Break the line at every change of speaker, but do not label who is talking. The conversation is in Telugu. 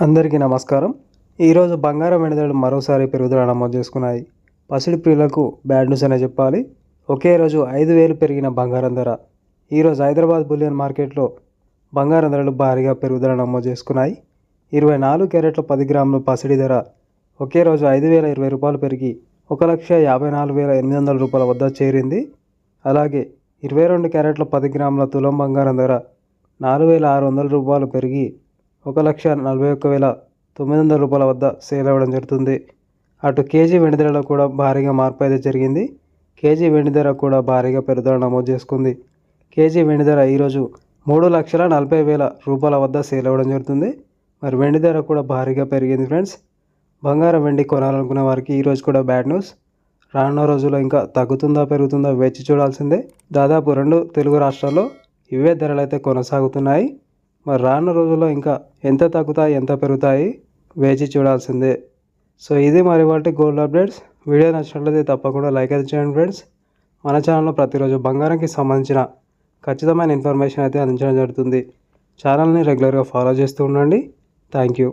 అందరికీ నమస్కారం. ఈరోజు బంగారం వెనుదలు మరోసారి పెరుగుదల నమోదు చేసుకున్నాయి. పసిడి ప్రియులకు బ్యాడ్ న్యూస్ అనే చెప్పాలి. ఒకే రోజు ఐదు వేలు పెరిగిన బంగారం ధర. ఈరోజు హైదరాబాద్ బులియన్ మార్కెట్లో బంగారం ధరలు భారీగా పెరుగుదల నమోదు చేసుకున్నాయి. ఇరవై నాలుగు క్యారెట్ల పది గ్రాములు పసిడి ధర ఒకే రోజు ఐదు వేల ఇరవై రూపాయలు పెరిగి ఒక లక్ష యాభై నాలుగు వేల ఎనిమిది వందల రూపాయల వద్ద చేరింది. అలాగే ఇరవై రెండు క్యారెట్ల పది గ్రాముల తులం బంగారం ధర నాలుగు వేల ఆరు వందల రూపాయలు పెరిగి ఒక లక్ష నలభై ఒక్క వేల తొమ్మిది వందల రూపాయల వద్ద సేల్ అవ్వడం జరుగుతుంది. అటు కేజీ వెండి ధరలో కూడా భారీగా మార్పు అయితే జరిగింది. కేజీ వెండి ధర కూడా భారీగా పెరుగుదల నమోదు చేసుకుంది. కేజీ వెండి ధర ఈరోజు మూడు లక్షల నలభై వేల రూపాయల వద్ద సేల్ అవ్వడం జరుగుతుంది. మరి వెండి ధర కూడా భారీగా పెరిగింది ఫ్రెండ్స్. బంగారం వెండి కొనాలనుకునే వారికి ఈరోజు కూడా బ్యాడ్ న్యూస్. రానున్న రోజుల్లో ఇంకా తగ్గుతుందా పెరుగుతుందా వేచి చూడాల్సిందే. దాదాపు రెండు తెలుగు రాష్ట్రాల్లో ఇవే ధరలు అయితే కొనసాగుతున్నాయి. మరి రానున్న రోజుల్లో ఇంకా ఎంత తగ్గుతాయి ఎంత పెరుగుతాయి వేచి చూడాల్సిందే. సో ఇది మరి వాటి గోల్డ్ అప్డేట్స్ వీడియో నచ్చినట్లయితే తప్పకుండా లైక్ అయితే చేయండి ఫ్రెండ్స్. మన ఛానల్లో ప్రతిరోజు బంగారంకి సంబంధించిన ఖచ్చితమైన ఇన్ఫర్మేషన్ అయితే అందించడం జరుగుతుంది. ఛానల్ని రెగ్యులర్గా ఫాలో చేస్తూ ఉండండి. Thank you.